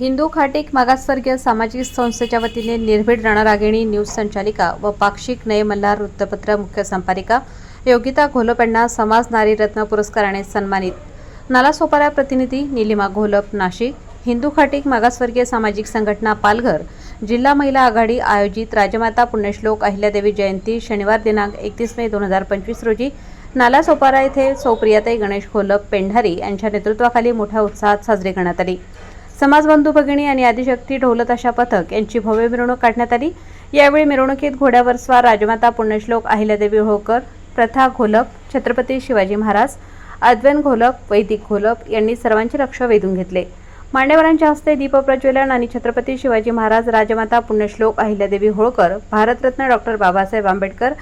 हिंदू खाटीक मागासवर्गीय सामाजिक संस्थेच्या वतीने निर्भीड रणरागिणी न्यूज संचालिका व पाक्षिक नये मल्हार वृत्तपत्र मुख्य संपादिका योगिता घोलप यांना समाज नारी रत्न पुरस्काराने सन्मानित. नालासोपारा प्रतिनिधी निलिमा घोलप नाशिक. हिंदू खाटीक मागासवर्गीय सामाजिक संघटना पालघर. जिल्हा महिला आघाडी आयोजित राजमाता पुण्यश्लोक अहिल्यादेवी जयंती शनिवार दिनांक एकतीस मे दोन हजार पंचवीस रोजी नालासोपारा येथे सौप्रियाताई गणेश घोलप पेंढारी यांच्या नेतृत्वाखाली मोठ्या उत्साहात साजरी करण्यात आली. समाजबंधू भगिनी आणि आदिशक्ती ढोलताशा पथक यांची भव्य मिरवणूक काढण्यात आली. यावेळी मिरवणुकीत घोड्यावर स्वार राजमाता पुण्यश्लोक अहिल्यादेवी होळकर प्रथा घोलप छत्रपती शिवाजी महाराज अद्वैन घोलप वैदिक घोलप यांनी सर्वांचे लक्ष वेधून घेतले. मान्यवरांच्या हस्ते दीपप्रज्वलन आणि छत्रपती शिवाजी महाराज राजमाता पुण्यश्लोक अहिल्यादेवी होळकर भारतरत्न डॉक्टर बाबासाहेब आंबेडकर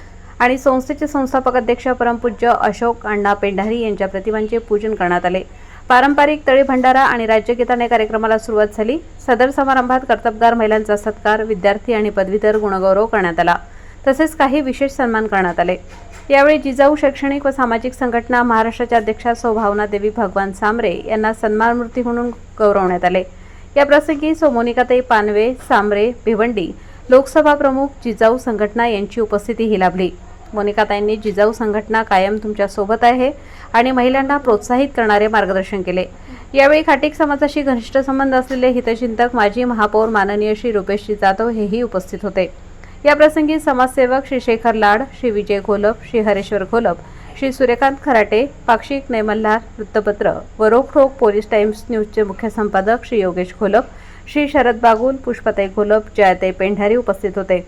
आणि संस्थेचे संस्थापक अध्यक्ष परमपूज्य अशोक अण्णा पेंढारी यांच्या प्रतिमांचे पूजन करण्यात आले. पारंपरिक तळी भंडारा आणि राज्यगीताने कार्यक्रमाला सुरुवात झाली. सदर समारंभात कर्तबगार महिलांचा सत्कार विद्यार्थी आणि पदवीधर गुणगौरव करण्यात आला. तसेच काही विशेष सन्मान करण्यात आले. यावेळी जिजाऊ शैक्षणिक व सामाजिक संघटना महाराष्ट्राच्या अध्यक्षा सौ भावना देवी भगवान सामरे यांना सन्मानमूर्ती म्हणून गौरवण्यात आले. याप्रसंगी सौ मोनिकाताई पानवे सामरे भिवंडी लोकसभा प्रमुख जिजाऊ संघटना यांची उपस्थितीही लाभली. मोनिकाताईंनी जिजाऊ संघटना कायम तुमच्यासोबत आहे आणि महिलांना प्रोत्साहित करणारे मार्गदर्शन केले. यावेळी खाटीक समाजाशी घनिष्ठ संबंध असलेले हितचिंतक माजी महापौर माननीय श्री रुपेशजी जाधव हेही उपस्थित होते. याप्रसंगी समाजसेवक श्री शेखर लाड श्री विजय घोलप श्री हरेश्वर घोलप श्री सूर्यकांत खराटे पाक्षिक नैमल्हार वृत्तपत्र व रोखोक पोलीस टाइम्स न्यूजचे मुख्य संपादक श्री योगेश घोलप श्री शरद बागुल पुष्पताई घोलप जयाताई पेंढारी उपस्थित होते.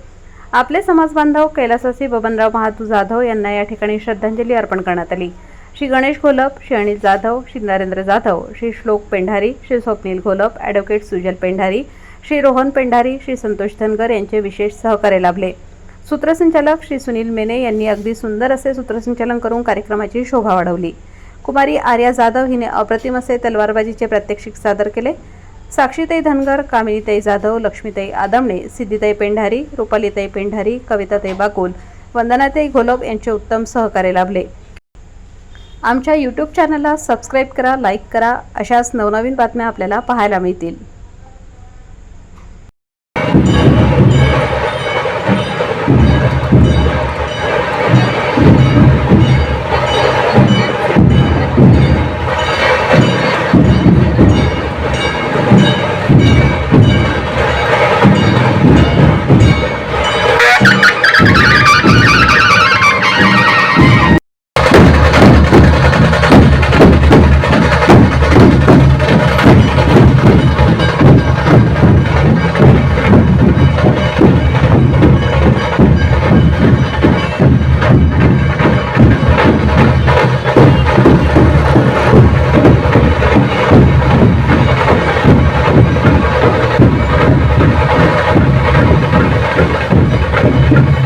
आपले समाजबांधव कैलासासी बबनराव महातू जाधव यांना या ठिकाणी श्रद्धांजली अर्पण करण्यात आली. श्री गणेश घोलप श्री अनिल जाधव श्री नरेंद्र जाधव श्री श्लोक पेंढारी श्री स्वप्नील घोलप ॲडव्होकेट सुजल पेंढारी श्री रोहन पेंढारी श्री संतोष धनगर यांचे विशेष सहकार्य लाभले. सूत्रसंचालक श्री सुनील मेने यांनी अगदी सुंदर असे सूत्रसंचालन करून कार्यक्रमाची शोभा वाढवली. कुमारी आर्या जाधव हिने अप्रतिम असे तलवारबाजीचे प्रात्यक्षिक सादर केले. साक्षीताई धनगर कामिनीताई जाधव लक्ष्मीताई आदमणे सिद्धिताई पेंढारी रुपालीताई पेंढारी कविताताई बाकुल वंदनाताई घोलप यांचे उत्तम सहकार्य लाभले. आमच्या यूट्यूब चॅनलला सबस्क्राईब करा लाईक करा अशाच नवनवीन बातम्या आपल्याला पाहायला मिळतील.